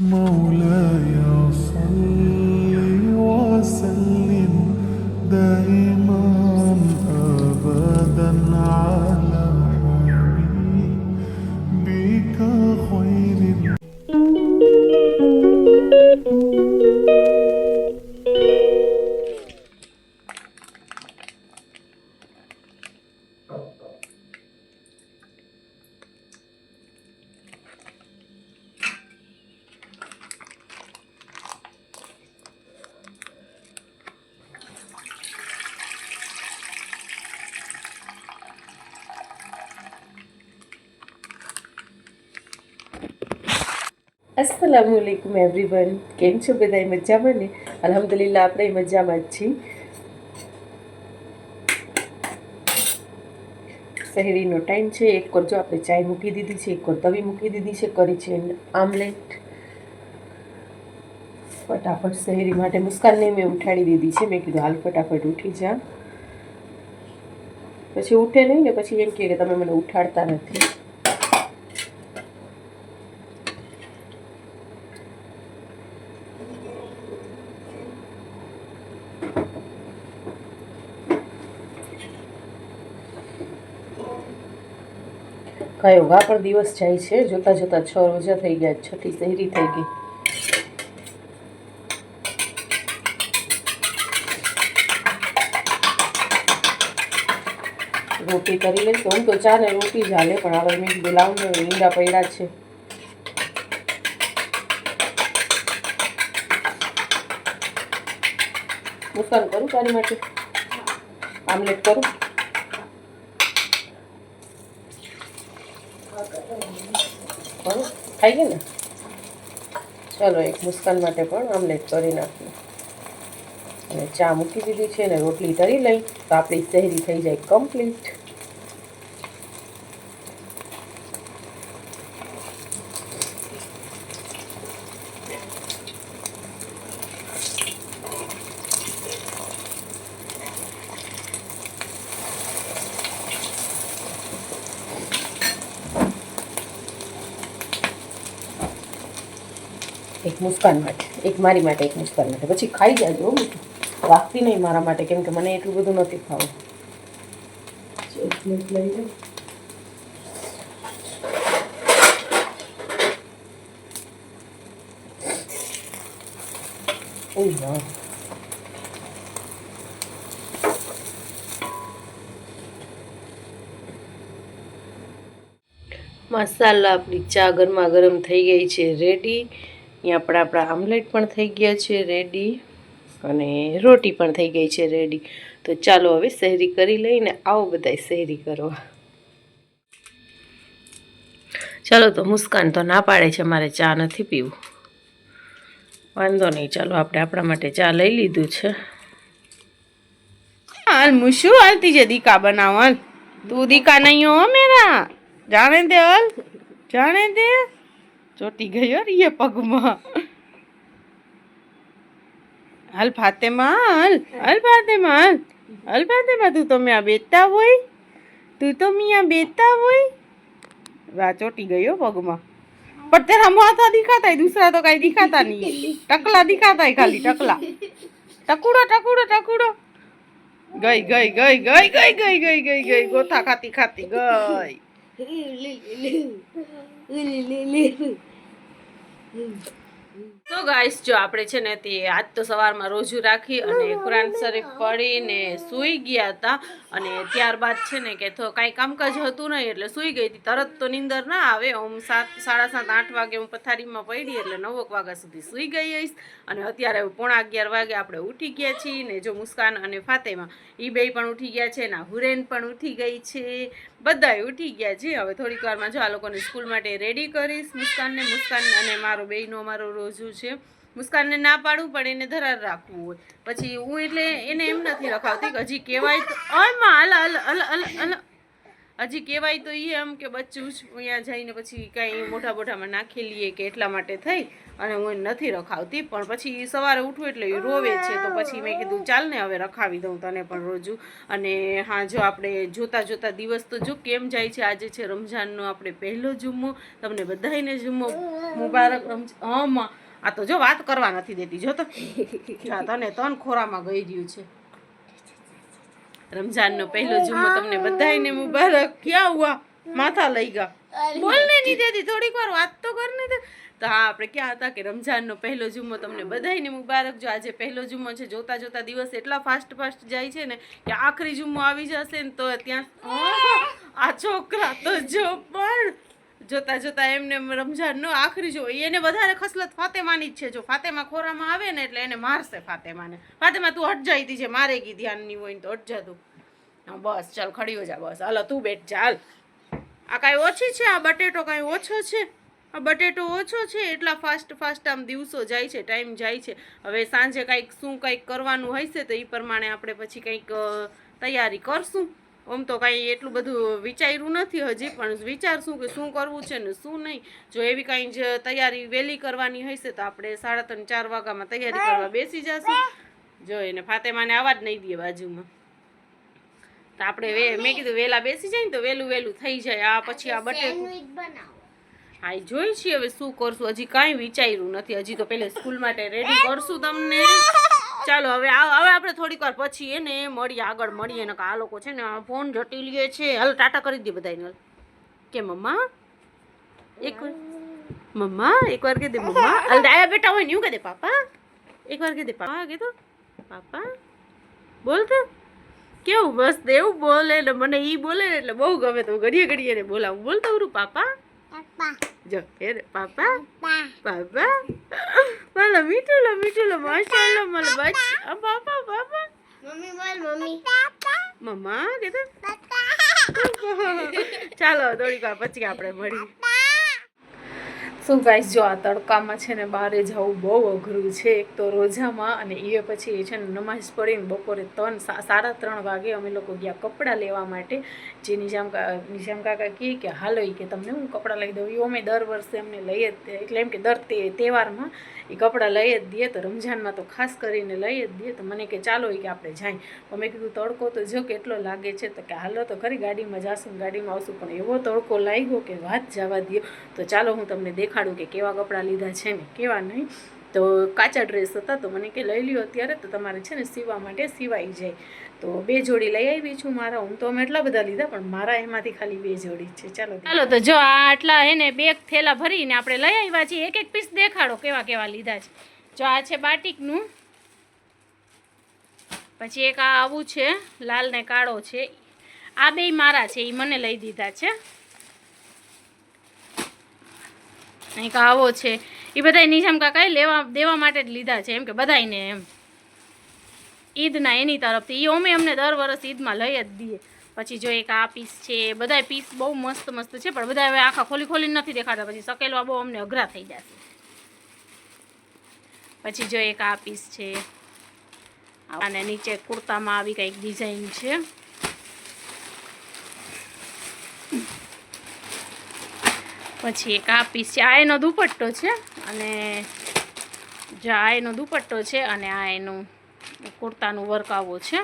مولاي صل وسلم دائما. અસલામ વાલેકુમ everyone કેમ છો બધા? મજામાં ને? અલહમદુલિલ્લા આપણે મજામાં જ છીએ. શહેરીનો ટાઈમ છે. એક કોર જો આપણે ચાય મૂકી દીધી છે, એક કોર તવી મૂકી દીધી છે, કરી છે આમલેટ ફટાફટ શહેરી માટે મુસ્કાનને મેં ઉઠાડી દીધી છે. મેં કીધું, હાલ ફટાફટ ઉઠી જા. પછી ઉઠે નહીં ને, પછી એમ કે, તમે મને ઉઠાડતા નથી. કયો ગા પણ દિવસ જાય છે? જોતા જોતા છ રોજા થઈ ગયા, છઠ્ઠી શહેરી થઈ ગઈ. રોટી કરી લઈશ. હું તો ચા ને રોટી જ હાલે, પણ હવે મેં કીધું લાવ ને ઈંડા પડ્યા છે. મુસ્કાન કરું તારી માટે? આમલેટ કરું? કરું થઈ ગયું ને? ચાલો એક મુસ્કાન માટે પણ આમલેટ કરી નાખીએ. અને ચા મૂકી દીધી છે ને, રોટલી તરી લઈ. તો આપણી શહેરી થઈ જાય કમ્પ્લીટ એક મુસ્કાન માટે, એક મારી માટે એક મુસ્કાન માટે. પછી ખાઈ જાજો મીઠું. રાખતી નહીં મારા માટે, કેમ કે મને એટલું બધું નથી ખાવું. મસાલા આપણી ચા ગરમા ગરમ થઈ ગઈ છે. રેડી અહીંયા આપણા આપણા આમલેટ પણ થઈ ગયા છે રેડી અને રોટી પણ થઈ ગઈ છે રેડી તો ચાલો હવે શહેરી કરી લઈને આવો બધાય શહેરી કરવા. ચાલો તો મુસ્કાન તો ના પાડે છે, મારે ચા નથી પીવું. વાંધો નહીં, ચાલો આપણે આપણા માટે ચા લઈ લીધું છે. હાલ મુશુ હાલતી છે દીકા બનાવલ તું દીકા નહીં હો, મેરા. જાણે દે હાલ. જાણે દે. ચોટી ગયો રે પગમાં. હાલ ફાતેમા હાલ હાલ ફાતેમા હાલ હાલ ફાતેમા તું તો મેં બેતા હોય, તું તો મિયા બેતા હોય. વા, ચોટી ગયો પગમાં. પણ તેરા માથા દિખાતા દૂસરા તો કઈ દિખાતા નહીં. ટકલા દિખાતા ખાલી, ટકલા. ટકુડો ટકુડો ટકુડો. ગઈ ગઈ ગઈ ગઈ ગઈ ગઈ ગઈ ગઈ ગઈ, ગોથા ખાતી ખાતી ગઈ. 嗯嗯嗯嗯嗯。તો ગાઈસ જો આપણે છે ને તે આજ તો સવારમાં રોજુ રાખી અને કુરાન શરીફ પડીને સૂઈ ગયા હતા અને ત્યારબાદ છે ને કે તો કાંઈ કામકાજ હતું નહીં એટલે સૂઈ ગઈ હતી. તરત તો નીંદર ના આવે. હું સાત સાડા સાત આઠ વાગે હું પથારીમાં પડી એટલે નવક વાગ્યા સુધી સૂઈ ગઈ હઈશ. અને અત્યારે પોણા અગિયાર વાગે આપણે ઉઠી ગયા છીએ ને જો મુસ્કાન અને ફાતેમાં એ બે પણ ઉઠી ગયા છે ને હુરેન પણ ઉઠી ગઈ છે. બધાય ઉઠી ગયા છે. હવે થોડીક વારમાં જો આ લોકોને સ્કૂલ માટે રેડી કરીશ મુસ્કાનને. મુસ્કાન અને મારો બેયનો મારો રોજુ છે. મુસ્કાનને ના પાડવું પડે, એને ધરાર રાખવું હોય. પછી હું એટલે એને એમ નથી રખાવતી કે હજી કહેવાય તો અલ અલ અલ અલ હલ હજી કહેવાય તો એ એમ કે બચ્ચું જ અહીંયા જઈને પછી કાંઈ મોઢા બોઢામાં નાખી લઈએ કે એટલા માટે થઈ. અને હું નથી રખાવતી, પણ પછી સવારે ઉઠું એટલે એ રોવે છે. તો પછી મેં કીધું, ચાલ ને હવે રખાવી દઉં તને પણ રોજુ. અને હા, જો આપણે જોતા જોતા દિવસ તો જો કેમ જાય છે, આજે છે રમઝાનનો આપણે પહેલો જુમ્મો. તમને બધાને જુમ્મો. મુબારક રમઝ હમ આ તો જો વાત કરવા નથી દેતી. જો તો તને તન ખોરામાં ગઈ રહ્યું છે. રમઝાનનો પહેલો જુમ્મો તમને બધાયને મુબારક. ક્યાં હુઆ? માથા લઈ ગયા બોલને નહીં દેતી. થોડીક વાર વાત તો કરને દે. તો હા આપણે ક્યાં હતા કે રમઝાનનો પહેલો જુમ્મો તમને બધાયને મુબારક. જો આજે પહેલો જુમ્મો છે જોતા જોતા દિવસ એટલા ફાસ્ટ ફાસ્ટ જાય છે ને કે આખરી જુમ્મો આવી જશે ને તો ત્યાં આ છોકરા તો જો પણ જોતા જોતા એમને રમઝાનનો આખરી જો, એને વધારે ખસલત ફાતેમાની જ છે. જો ફાતેમા ખોરામાં આવે ને એટલે એને મારશે ફાતેમાને. ફાતેમા, તું હટ જાય તી છે મારે કી ધ્યાનની હોય ને તો હટ જા તું બસ, ચાલ, ખડીઓ જા, બસ. હાલો, તું બેઠ, ચાલ. આ કાંઈ ઓછી છે? આ બટેટો કાંઈ ઓછો છે? આ બટેટો ઓછો છે? એટલા ફાસ્ટ ફાસ્ટ આમ દિવસો જાય છે, ટાઈમ જાય છે. હવે સાંજે કાંઈક શું કંઈક કરવાનું હશે તો એ પ્રમાણે આપણે પછી કંઈક તૈયારી કરશું. આમ તો કાંઈ એટલું બધું વિચાર્યું નથી હજી પણ વિચારશું કે શું કરવું છે ને શું નહીં. જો એવી કાંઈ જ તૈયારી વહેલી કરવાની હશે તો આપણે સાડા ત્રણ ચાર વાગ્યામાં તૈયારી કરવા બેસી જશું. જો એને ફાતેમાને આવા જ નહીં દે બાજુમાં. તો આપણે મેં કીધું વહેલા બેસી જાય ને તો વહેલું વહેલું થઈ જાય. આ પછી આ બટેકું હા એ જોઈ છીએ હવે શું કરશું. હજી કાંઈ વિચાર્યું નથી. હજી તો પહેલે સ્કૂલ માટે રેડી કરશું તમને. ચાલો, હવે હવે આપણે થોડીક વાર પછી એને મળીએ, આગળ મળીએ ને આ લોકો છે ને ફોન જટી લે છે. હાલ, ટાટા કરી દે બધાને. કે મમ્મા? એક મમ્મા, એક વાર કહી દે મમ્મા. હાલ, ડાયા બેટા હોય ને એવું કહી દે, પાપા, એક વાર કહી દે, પાપા કીધું પાપા, બોલ તો. કેવું બસ દેવું બોલે ને મને એ બોલે એટલે બહુ ગમે તો ઘડીએ ઘડીએ ને બોલાવું. બોલતો પાપા જો એ રે પાપા? પાપા? માલા મીઠું લો મીઠું લો માશાલ્લાહ માલા બચ પાપા પાપા. મમ્મી બોલ મમ્મી. મમ્મા કીધું ચાલો થોડીક વાર પછી આપણે મળીએ. શું ગાઈસ જો આ તડકામાં છે ને બહારે જવું બહુ અઘરું છે. એક તો રોજામાં અને એ પછી છે ને નમાઝ પડીને બપોરે ત્રણ સાડા ત્રણ વાગે અમે લોકો ગયા કપડાં લેવા માટે. જે નિઝામ કા નિજામ કાકા કહે કે, હાલો કે તમને હું કપડાં લઈ દઉં. એ અમે દર વર્ષે અમને લઈએ એટલે એમ કે દર તહેવારમાં એ કપડાં લઈ જ દઈએ. તો રમઝાનમાં તો ખાસ કરીને લઈ જ દઈએ. તો મને કે ચાલો એ કે આપણે જાય. તો મેં કીધું, તડકો તો જો કેટલો લાગે છે. તો કે, હાલો તો ખરી ગાડીમાં જાશું ગાડીમાં આવશું. પણ એવો તડકો લાગ્યો કે વાત જવા દો તો ચાલો હું તમને દેખાડું કે કેવા કપડાં લીધા છે ને કેવા નહીં. તો કાચા ડ્રેસ હતા. તો મને કે, લઈ લ્યો અત્યારે. તો તમારે છે ને સીવા માટે સિવાઈ જાય. તો બે જોડી લઈ આવી છું મારા. હું તો અમે એટલા બધા લીધા, પણ મારા એમાંથી ખાલી બે જોડી છે. ચાલો ચાલો તો જો આ આટલા હે ને બે થેલા ભરીને આપણે લઈ આવ્યા છીએ. એક એક પીસ દેખાડો કેવા કેવા લીધા છે. જો આ છે બાટિકનું. પછી એક આ આવું છે, લાલ ને કાળો છે. આ બે મારા છે, એ મને લઈ દીધા છે. એક આવો છે. એ બધા નિઝામ કાકાએ લેવા દેવા માટે જ લીધા છે, એમ કે બધાયને એમ. ઈદના એની તરફથી. એ અમે અમને દર વર્ષ ઈદમાં લઈ જ દઈએ. પછી જો એક આ પીસ છે બધા પીસ બહુ મસ્ત મસ્ત છે, પણ બધા હવે આખા ખોલી ખોલીને નથી દેખાતા. પછી સકેલવા બહુ અમને અઘરા થઈ જશે પછી જો એક આ પીસ છે. અને નીચે કુર્તામાં આવી કંઈક ડિઝાઇન છે. પછી એક આ પીસ છે. આ એનો દુપટ્ટો છે અને જો આ એનો દુપટ્ટો છે અને આ એનું કુર્તાનું વર્ક આવો છે.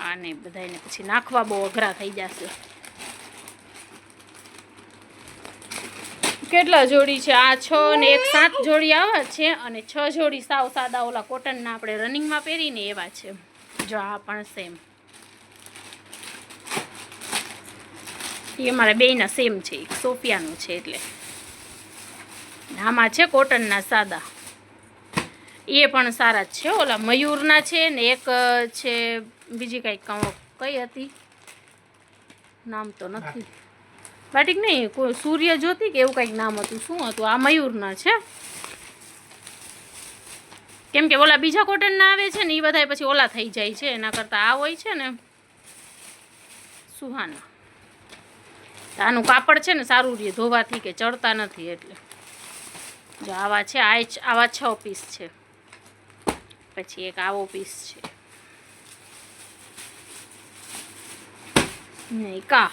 આને બધાને પછી નાખવા બહુ અઘરા થઈ જશે. કેટલા જોડી છે? આ છ ને એક સાત જોડી આવા છે અને છ જોડી સાવ સાદા ઓલા કોટનના આપણે રનિંગમાં પહેરીને એવા છે. જો આ પણ સેમ એ અમારા બેયના સેમ છે સોફિયાનું છે એટલે. આમાં છે કોટનના સાદા. એ પણ સારા જ છે. ઓલા મયુરના છે ને એક છે, બીજી કંઈક કઈ હતી? નામ તો નથી. બાટીક નહીં, કોઈ સૂર્ય જ્યોતિ કે એવું કંઈક નામ હતું. શું હતું? આ મયુરના છે. કેમ કે ઓલા બીજા કોટનના આવે છે ને એ બધા પછી ઓલા થઈ જાય છે. એના કરતાં આ હોય છે ને, સુહાના. આનું કાપડ છે ને સારું રહે, ધોવાથી કે ચડતા નથી એટલે. જો આવા છે, આ આવા છ પીસ છે. પછી એક આવો પીસ છે. નહીં કા?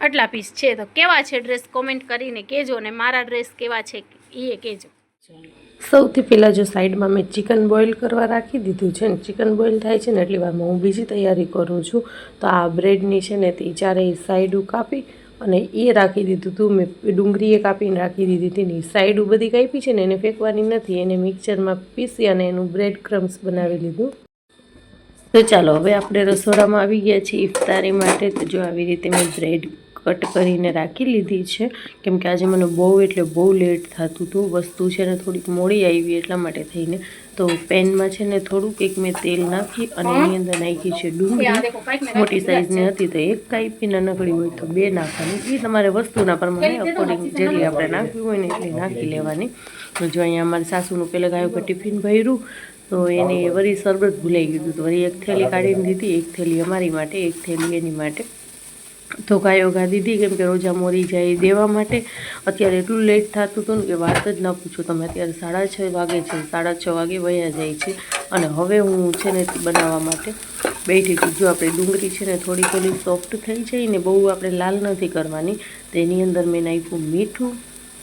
આટલા પીસ છે તો કેવા છે ડ્રેસ કોમેન્ટ કરીને કહેજો અને મારા ડ્રેસ કેવા છે એ કહેજો. સૌથી પહેલાં જો સાઈડમાં મેં ચિકન બોઇલ કરવા રાખી દીધું છે ને, ચિકન બોઇલ થાય છે ને, એટલી વારમાં હું બીજી તૈયારી કરું છું. તો આ બ્રેડની છે ને, તે ચારેય સાઈડું કાપી અને એ રાખી દીધું હતું મેં ડુંગળીએ કાપીને રાખી દીધી હતી ને સાઈડું બધી કાપી છે ને એને ફેંકવાની નથી. એને મિક્સરમાં પીસી અને એનું બ્રેડ ક્રમ્સ બનાવી લીધું. તો ચાલો, હવે આપણે રસોડામાં આવી ગયા છીએ ઇફતારી માટે. તો જો આવી રીતે મેં બ્રેડ કટ કરીને રાખી લીધી છે. કેમ કે આજે મને બહુ એટલે બહુ લેટ થતું હતું. વસ્તુ છે ને થોડીક મોડી આવી એટલા માટે થઈને તો પેનમાં છે ને થોડુંક એક મેં તેલ નાખી અને એની અંદર નાખી છે ડુંગળી. મોટી સાઈઝની હતી તો એક કાપી નાનકડી હોય તો બે નાખવાની. એ તમારે વસ્તુના પ્રમાણે અકોર્ડિંગ જેટલી આપણે નાખવી હોય ને એટલી નાખી લેવાની. જો અહીંયા અમારી સાસુનું પહેલાં ગાયું કે ટિફિન ભર્યું તો એને વળી શરબત ભૂલાઈ ગયું હતું. વળી એક થેલી કાઢીને દીધી એક થેલી અમારી માટે એક થેલી એની માટે. તો યોગા દીધી કેમ કે રોજા મોરી જાય દેવા માટે. અત્યારે એટલું લેટ થતું હતું ને કે વાત જ ન પૂછો તમે. અત્યારે સાડા છ વાગે છે, સાડા છ વાગે વયા જાય છે. અને હવે હું છે ને બનાવવા માટે બેઠી છું. જો આપણે ડુંગળી છે ને થોડી થોડી સોફ્ટ થઈ જાય ને બહુ આપણે લાલ નથી કરવાની, તો એની અંદર મેં નાખ્યું મીઠું.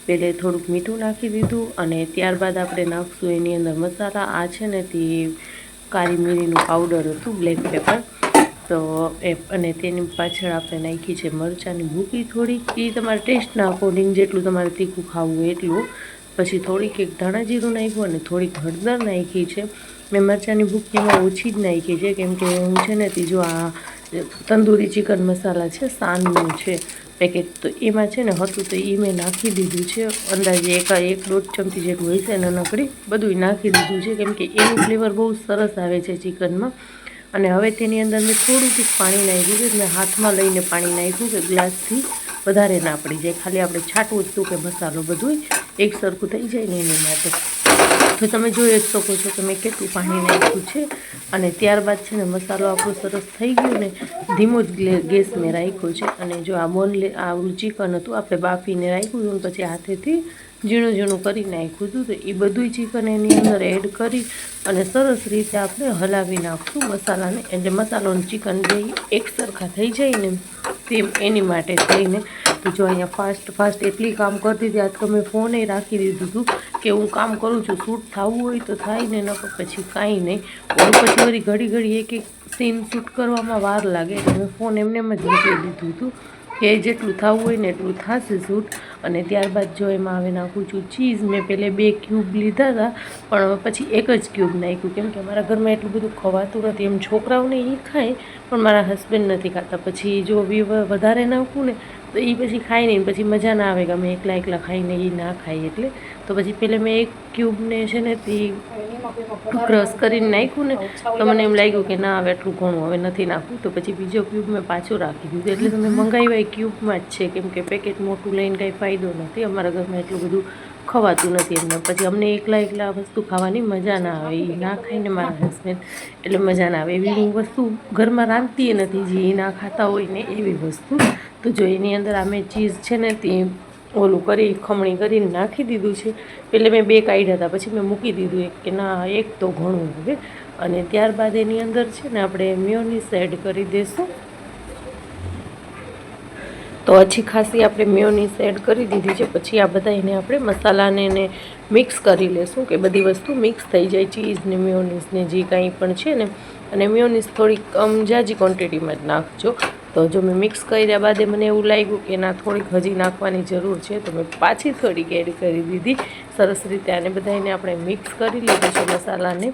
પહેલે થોડુંક મીઠું નાખી દીધું અને ત્યારબાદ આપણે નાખશું એની અંદર મસાલા. આ છે ને તે કાળી મિરીનું પાવડર હતું બ્લેક પેપર તો એ અને તેની પાછળ આપણે નાખી છે મરચાંની ભૂકી થોડીક. એ તમારે ટેસ્ટના અકોર્ડિંગ જેટલું તમારે તીખું ખાવું એટલું. પછી થોડીક એક ધાણા જીરું નાખ્યું અને થોડીક હળદર નાખી છે. મેં મરચાંની ભૂકીમાં ઓછી જ નાખી છે, કેમ કે હું છે ને ત્રીજો આ તંદૂરી ચિકન મસાલા છે, સાનનું છે પેકેટ તો એમાં છે ને હતું તો એ મેં નાખી દીધું છે. અંદાજે એક એક દોઢ ચમચી જેટલું હોય છે નાનકડી. બધું નાખી દીધું છે, કેમ કે એનું ફ્લેવર બહુ સરસ આવે છે ચિકનમાં. અને હવે તેની અંદર મેં થોડું કંઈક પાણી નાખ્યું છે. મેં હાથમાં લઈને પાણી નાખ્યું કે ગ્લાસથી વધારે ના પડી જાય. ખાલી આપણે છાંટવું હતું કે મસાલો બધું એક સરખું થઈ જાય ને એની માટે. તો તમે જોઈ જ શકો છો કે મેં કેટલું પાણી નાખ્યું છે. અને ત્યારબાદ છે ને મસાલો આપણો સરસ થઈ ગયો ને ધીમો જ ગેસ મેં રાખ્યો છે. અને જો આ બોનલે, આ ચિકન હતું, આપણે બાફીને રાખ્યું હતું પછી હાથેથી ઝીણું ઝીણું કરી નાખ્યું હતું તો એ બધું ચિકન એની અંદર એડ કરી અને સરસ રીતે આપણે હલાવી નાખશું મસાલાને. એટલે મસાલોનું ચિકન જે એક સરખા થઈ જાય ને તેમ એની માટે થઈને તો જો અહીંયા ફાસ્ટ ફાસ્ટ એટલી કામ કરતી હતી, આજ તો મેં ફોને રાખી દીધું હતું કે હું કામ કરું છું શૂટ થવું હોય તો થાય ને, નકર પછી કાંઈ નહીં. ઓર પછી વળી ઘડી ઘડી એક એક સીન શૂટ કરવામાં વાર લાગે. એટલે મેં ફોન એમને એમ જ મૂકી દીધું હતું કે જેટલું થવું હોય ને એટલું થશે શૂટ અને ત્યારબાદ જો એમાં હવે નાખું છું ચીઝ, મેં પહેલે બે ક્યુબ લીધા હતા, પણ પછી એક જ ક્યુબ નાખ્યું. કેમ કે અમારા ઘરમાં એટલું બધું ખવાતું નથી, એમ છોકરાઓને એ ખાય, પણ મારા હસબન્ડ નથી ખાતા. પછી જો વધારે નાખું ને તો એ પછી ખાઈ નહીં પછી મજા ના આવે કે અમે એકલા એકલા ખાઈને એ ના ખાઈએ એટલે. તો પછી પહેલાં મેં એક ક્યુબને છે ને તે ક્રશ કરીને નાખ્યું ને, તો મને એમ લાગ્યું કે ના, હવે એટલું ઘણું હવે નથી નાખવું. તો પછી બીજો ક્યુબ મેં પાછો રાખી દીધું. એટલે તમે મંગાવ્યા એ ક્યુબમાં જ છે. કેમ કે પેકેટ મોટું લઈને કાંઈ ફાયદો નથી. અમારા ઘરમાં એટલું બધું ખવાતું નથી એમને. પછી અમને એકલા એકલા વસ્તુ ખાવાની મજા ના આવે. એ ના ખાઈને મારા હસબન્ડ એટલે મજા ના આવે. એવી હું વસ્તુ ઘરમાં રાંધતી નથી જે એ ના ખાતા હોય ને એવી વસ્તુ. તો જો એની અંદર અમે ચીઝ છે ને તે ઓલું કરી, ખમણી કરીને નાખી દીધું છે. એટલે મેં બે કાઢ્યા હતા. પછી મેં મૂકી દીધું એક કે ના, એક તો ઘણું હવે. અને ત્યારબાદ એની અંદર છે ને આપણે મ્યોનીસ એડ કરી દઈશું તો અછી ખાસી આપણે મ્યોનીસ એડ કરી દીધી છે. પછી આ બધા એને આપણે મસાલાને એને મિક્સ કરી લેશું કે બધી વસ્તુ મિક્સ થઈ જાય ચીઝ ને ને જે કાંઈ પણ છે ને. અને મ્યોનીસ થોડીક અમજાજી ક્વોન્ટિટીમાં જ નાખજો. તો જો મેં મિક્સ કર્યા બાદ મને એવું લાગ્યું કે ના, થોડીક હજી નાખવાની જરૂર છે, તો મેં પાછી થોડીક એડ કરી દીધી. સરસ રીતે આને બધાને આપણે મિક્સ કરી લીધું છે મસાલાને.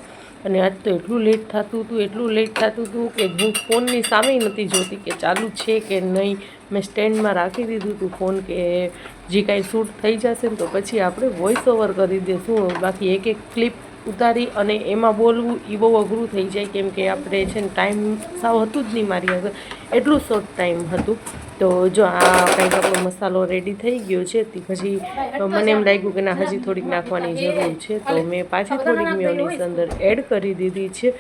અને આજ તો એટલું લેટ થતું હતું, એટલું લેટ થતું હતું કે હું ફોનની સામે નથી જોતી કે ચાલુ છે કે નહીં. મેં સ્ટેન્ડમાં રાખી દીધું હતું ફોન કે જે કાંઈ શૂટ થઈ જશે ને તો પછી આપણે વોઇસ ઓવર કરી દઈશું બાકી એક એક ક્લિપ ઉતારી અને એમાં બોલવું એ બહુ અઘરું થઈ જાય કેમ કે આપણે છે ને ટાઈમ સાવ હતું જ નહીં મારી આગળ. એટલું શોર્ટ ટાઈમ હતું. તો જો આ કંઈક આપણો મસાલો રેડી થઈ ગયો છે તે પછી મને એમ લાગ્યું કે ના હજી થોડીક નાખવાની જરૂર છે. તો મેં પાછી થોડીક મેયોનીઝ અંદર એડ કરી દીધી છે.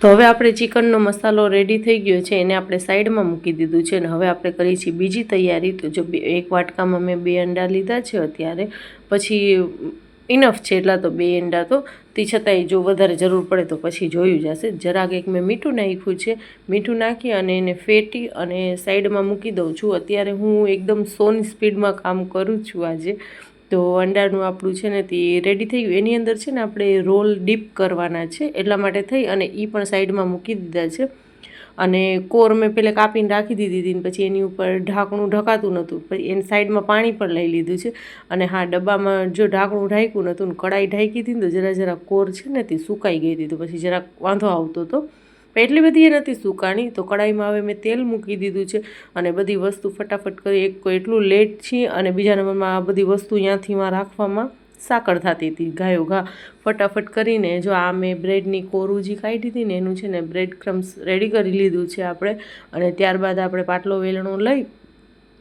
તો હવે આપણે ચિકનનો મસાલો રેડી થઈ ગયો છે, એને આપણે સાઈડમાં મૂકી દીધું છે અને હવે આપણે કરીએ છીએ બીજી તૈયારી. તો જો એક વાટકામાં મેં બે અંડા લીધા છે અત્યારે, પછી ઇનફ છે એટલા તો બે અંડા તો. તે છતાંય જો વધારે જરૂર પડે તો પછી જોયું જશે. જરાક એક મેં મીઠું નાખ્યું છે, મીઠું નાખી અને એને ફેટી અને સાઈડમાં મૂકી દઉં છું. અત્યારે હું એકદમ સોની સ્પીડમાં કામ કરું છું આજે. તો અંડાનું આપણું છે ને તે રેડી થઈ ગયું. એની અંદર છે ને આપણે રોલ ડીપ કરવાના છે, એટલા માટે થઈ અને એ પણ સાઈડમાં મૂકી દીધા છે. અને કોર મેં પહેલાં કાપીને રાખી દીધી હતી પછી એની ઉપર ઢાંકણું ઢકાતું નહોતું. પછી એની સાઈડમાં પાણી પણ લઈ લીધું છે. અને હા, ડબ્બામાં જો ઢાંકણું ઢાંક્યું નહોતું ને કડાઈ ઢાંકી હતી ને તો જરા જરા કોર છે ને તે સુકાઈ ગઈ હતી. તો પછી જરાક વાંધો આવતો હતો એટલી બધી એ નથી સુકાણી. તો કડાઈમાં હવે મેં તેલ મૂકી દીધું છે અને બધી વસ્તુ ફટાફટ કરી. એક એટલું લેટ છે અને બીજા નંબરમાં આ બધી વસ્તુ ત્યાંથીમાં રાખવામાં સાકર થતી હતી. ગાયો ઘા ફટાફટ કરીને જો આ મેં બ્રેડની કોરું જે કાઢી હતી ને એનું છે ને બ્રેડ ક્રમ્સ રેડી કરી લીધું છે આપણે. અને ત્યારબાદ આપણે પાટલો વેલણો લઈ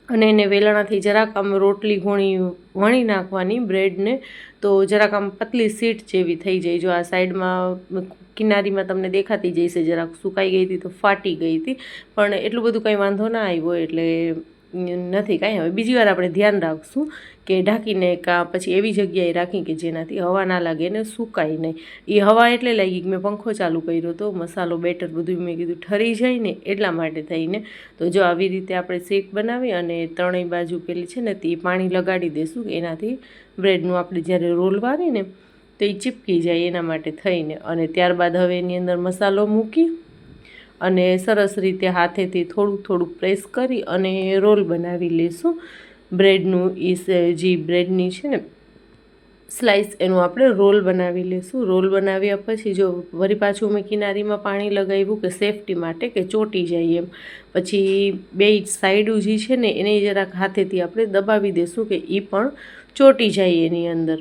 અને એને વેલણાથી જરાક આમ રોટલી ઘોણી, વણી નાખવાની બ્રેડને. તો જરાક આમ પતલી સીટ જેવી થઈ જાય. જો આ સાઈડમાં કિનારીમાં તમને દેખાતી જઈશે, જરાક સુકાઈ ગઈ હતી તો ફાટી ગઈ હતી. પણ એટલું બધું કંઈ વાંધો ના આવ્યો, એટલે નથી કાંઈ. હવે બીજી વાર આપણે ધ્યાન રાખશું કે ઢાંકીને કાં પછી એવી જગ્યાએ રાખી કે જેનાથી હવા ના લાગે ને સુકાય નહીં. એ હવા એટલે લાગી કે મેં પંખો ચાલુ કર્યો તો મસાલો, બેટર બધું મેં કીધું ઠરી જાય ને એટલા માટે થઈને. તો જો આવી રીતે આપણે શેક બનાવી અને ત્રણેય બાજુ પેલી છે ને તે પાણી લગાડી દઈશું એનાથી બ્રેડનું આપણે જ્યારે રોલ વારીને તો એ ચીપકી જાય એના માટે થઈને. અને ત્યારબાદ હવે એની અંદર મસાલો મૂકી અને સરસ રીતે હાથેથી થોડુંક થોડુંક પ્રેસ કરી અને રોલ બનાવી લઈશું. બ્રેડનું એ જે બ્રેડની છે ને સ્લાઇસ એનું આપણે રોલ બનાવી લઈશું. રોલ બનાવ્યા પછી જો વળી પાછું મેં કિનારીમાં પાણી લગાવ્યું કે સેફટી માટે કે ચોટી જાય એમ. પછી બે સાઈડું જે છે ને, એને જરાક હાથેથી આપણે દબાવી દઈશું કે એ પણ ચોટી જાય એની અંદર.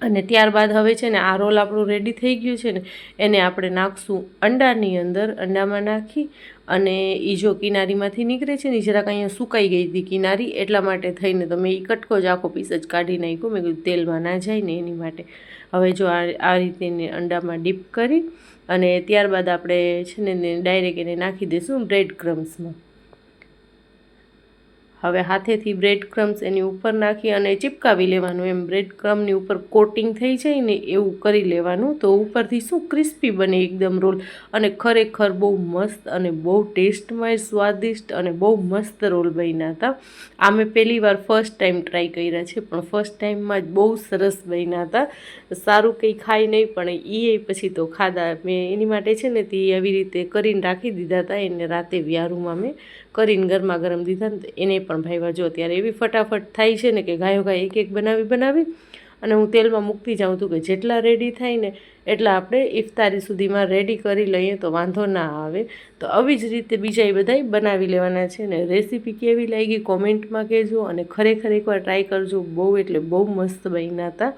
અને ત્યારબાદ હવે છે ને આ રોલ આપણું રેડી થઈ ગયું છે ને, એને આપણે નાખશું અંડાની અંદર, અંડામાં નાખી અને એ જો કિનારીમાંથી નીકળે છે ને જરાક અહીંયા સુકાઈ ગઈ હતી કિનારી, એટલા માટે થઈને તો મેં એ કટકો જ આખો પીસ જ કાઢી નાખ્યો. મેં કીધું તેલમાં ના જાય ને એની માટે. હવે જો આ રીતે અંડામાં ડીપ કરી અને ત્યારબાદ આપણે છે ને ડાયરેક્ટ એને નાખી દઈશું બ્રેડ ક્રમ્સમાં હવે હાથેથી બ્રેડ ક્રમ્સ એની ઉપર નાખી અને ચીપકાવી લેવાનું. એમ બ્રેડ ક્રમની ઉપર કોટિંગ થઈ જાય ને એવું કરી લેવાનું તો ઉપરથી શું ક્રિસ્પી બને એકદમ રોલ. અને ખરેખર બહુ મસ્ત અને બહુ ટેસ્ટમાં સ્વાદિષ્ટ અને બહુ મસ્ત રોલ બન્યા હતા. આ મેં પહેલી વાર ફર્સ્ટ ટાઈમ ટ્રાય કર્યા છે, પણ ફર્સ્ટ ટાઈમમાં જ બહુ સરસ બન્યા હતા. સારું કંઈ ખાઈ નહીં, પણ એ પછી તો ખાધા. મેં એની માટે છે ને તે આવી રીતે કરીને રાખી દીધા હતા. એને રાતે વ્યારુમાં મેં કરીને ગરમા ગરમ દીધા ને એને પણ ભાઈવા જો ત્યારે એવી ફટાફટ થાય છે ને કે ગાયો ગાય એક એક બનાવી બનાવી અને હું તેલમાં મૂકતી જાઉં છું કે જેટલા રેડી થાય ને એટલા આપણે ઇફતારી સુધીમાં રેડી કરી લઈએ તો વાંધો ના આવે. તો આવી જ રીતે બીજા એ બધાય બનાવી લેવાના છે ને રેસીપી કેવી લાગી કોમેન્ટમાં કહેજો અને ખરેખર એકવાર ટ્રાય કરજો. બહુ એટલે બહુ મસ્ત બન્યા હતા.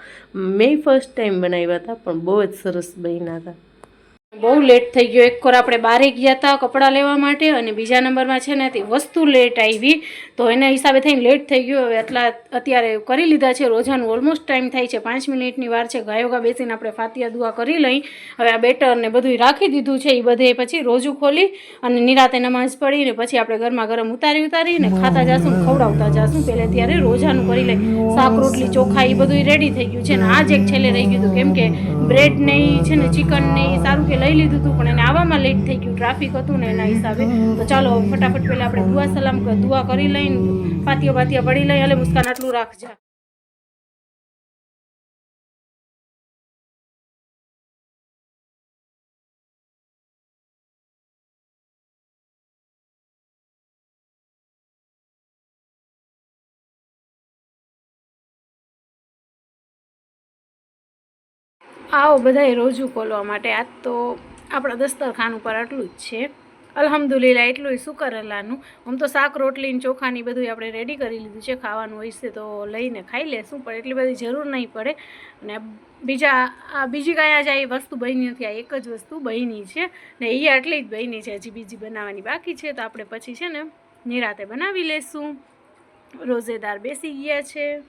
મેં ફર્સ્ટ ટાઈમ બનાવ્યા હતા પણ બહુ જ સરસ બન્યા હતા. બહુ લેટ થઈ ગયો. એક કોર આપણે બારે ગયા હતા કપડાં લેવા માટે અને બીજા નંબરમાં છે ને તે વસ્તુ લેટ આવી. તો એના હિસાબે થઈને લેટ થઈ ગયો. હવે એટલા અત્યારે કરી લીધા છે. રોજાનું ઓલમોસ્ટ ટાઈમ થાય છે. પાંચ મિનિટની વાર છે. ગાયોગા બેસીને આપણે ફાતિયા દુઆ કરી લઈ. હવે આ બેટર ને બધું રાખી દીધું છે. એ બધે પછી રોજુ ખોલી અને નિરાતે નમાઝ પડીને પછી આપણે ઘરમાં ગરમ ઉતારી ઉતારીને ખાતા જાશું ખવડાવતા જાશું. પહેલે ત્યારે રોજાનું કરી લઈ. શાક, રોટલી, ચોખા એ બધું રેડી થઈ ગયું છે. ને આ જ એક છેલ્લે રહી ગયું હતું. કેમ કે બ્રેડ ને છે ને ચિકન ને સારું કે લઈ લીધું હતું, પણ એને આવવામાં લેટ થઈ ગયું ટ્રાફિક હતું ને એના હિસાબે. તો ચાલો, ફટાફટ પહેલાં આપણે દુઆ સલામ દુઆ કરી લઈને પાતિયા પાતિયા પડી લઈ એટલે મુસ્કાન આટલું રાખજા. આવો બધાય રોજુ ખોલવા માટે. આજ તો આપણા દસ્તરખાન ઉપર આટલું જ છે. અલહમદુલિલ્લા એટલું શુકર અલ્લાનું આમ તો શાક, રોટલી ચોખાની બધું આપણે રેડી કરી લીધું છે. ખાવાનું હોય છે તો લઈને ખાઈ લેશું, પણ એટલી બધી જરૂર નહીં પડે. અને બીજા, આ બીજી કાંઈ જ એ વસ્તુ બની નથી, આ એક જ વસ્તુ બની છે. ને એ આટલી જ બની છે હજી બીજી બનાવવાની બાકી છે. તો આપણે પછી છે ને નિરાતે બનાવી લેશું. રોજેદાર બેસી ગયા છે.